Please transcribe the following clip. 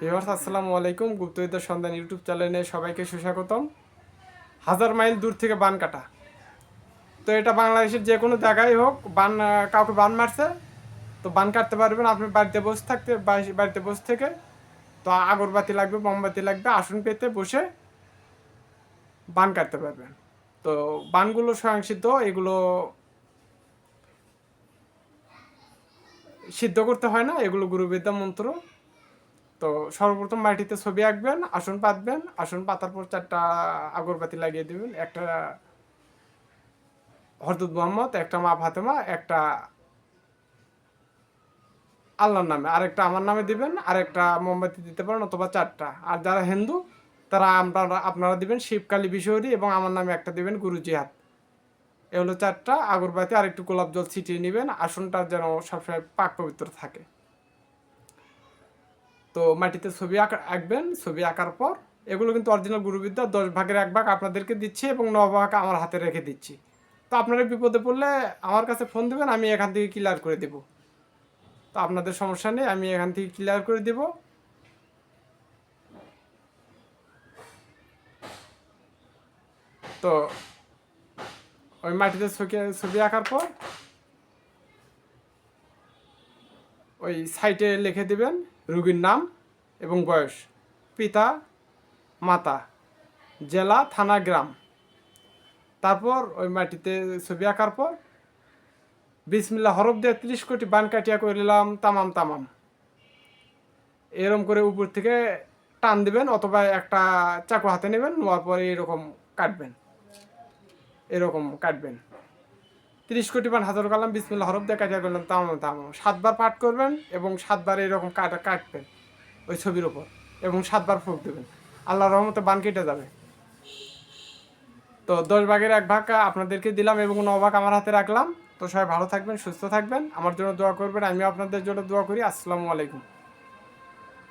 Viewers, আসসালামু আলাইকুম। গুপ্তবিদ্যার সন্ধান ইউটিউব চ্যানেলে সবাইকে সুস্বাগতম। হাজার মাইল দূর থেকে বান কাটা। তো এটা বাংলাদেশের যে কোনো জায়গায় হোক, বান কাউকে বান মারছে, তো বান কাটতে পারবেন। আপনি বাড়িতে বসে থাকতে, বাড়ি- বাড়িতে বসে থেকে, তো আগরবাতি লাগবে, মোমবাতি লাগবে, আসন পেতে বসে বান কাটতে পারবেন। তো বানগুলো স্বয়ংসিদ্ধ, এগুলো সিদ্ধ করতে হয় না, এগুলো গুরুবিদ্যা মন্ত্র। তো সর্বপ্রথম মাটিতে ছবি আঁকবেন, আসন পাতবেন, আসন পাতার পর চারটা আগরবাতি লাগিয়ে দেবেন, একটা হরদুত মোহাম্মদ, একটা মা ফাতেমা, একটা আল্লাহর নামে, আরেকটা আমার নামে দিবেন আর একটা মোমবাতি দিতে পারেন অথবা চারটা। আর যারা হিন্দু, তারা আপনারা আপনারা দিবেন শিবকালী বিশহরী এবং আমার নামে একটা দিবেন গুরু জিহাদ। এ হলো চারটা, আগরবাতি আর একটু গোলাপ জল ছিটিয়ে নেবেন, আসনটা যেন সবসময় পাক পবিত্র থাকে। তো মাটিতে ছবি আঁকা আঁকবেন, ছবি আঁকার পর। এগুলো কিন্তু অরিজিনাল গুরুবিদ্যা, দশ ভাগের এক ভাগ আপনাদেরকে দিচ্ছি এবং ন ভাগ আমার হাতে রেখে দিচ্ছি। তো আপনারা বিপদে পড়লে আমার কাছে ফোন দেবেন, আমি এখান থেকে ক্লিয়ার করে দেব। তো আপনাদের সমস্যা নেই, আমি এখান থেকে ক্লিয়ার করে দেব। তো ওই মাটিতে ছবি আঁকার পর ওই সাইটে লিখে দিবেন রুগীর নাম এবং বয়স। পিতা, মাতা, জেলা, থানা, গ্রাম। তারপর ওই মাটিতে ছবি আঁকার পর বিসমিল্লা হরফ দিয়ে ত্রিশ কোটি বান কাটিয়া করিলাম তামাম তামাম। এরম করে উপর থেকে টান দিবেন অথবা একটা চাকু হাতে নেবেন, নেওয়ার পরে এরকম কাটবেন। এরকম কাটবেন। তিরিশ কোটি বার হাজার কালাম বিসমিল্লা হরফ দিয়ে কাটিয়া করলাম তাম তাম সাতবার পাঠ করবেন এবং সাতবার এরকম কাটা, কাটবেন ওই ছবির ওপর এবং সাতবার ফুক দেবেন। আল্লাহ রহমতে বান কেটে যাবে। তো দশ ভাগের এক ভাগ আপনাদেরকে দিলাম এবং ন ভাগ আমার হাতে রাখলাম। তো সবাই ভালো থাকবেন, সুস্থ থাকবেন। আমার জন্য দোয়া করবেন, আমিও আপনাদের জন্য দোয়া করি। আসসালামু আলাইকুম।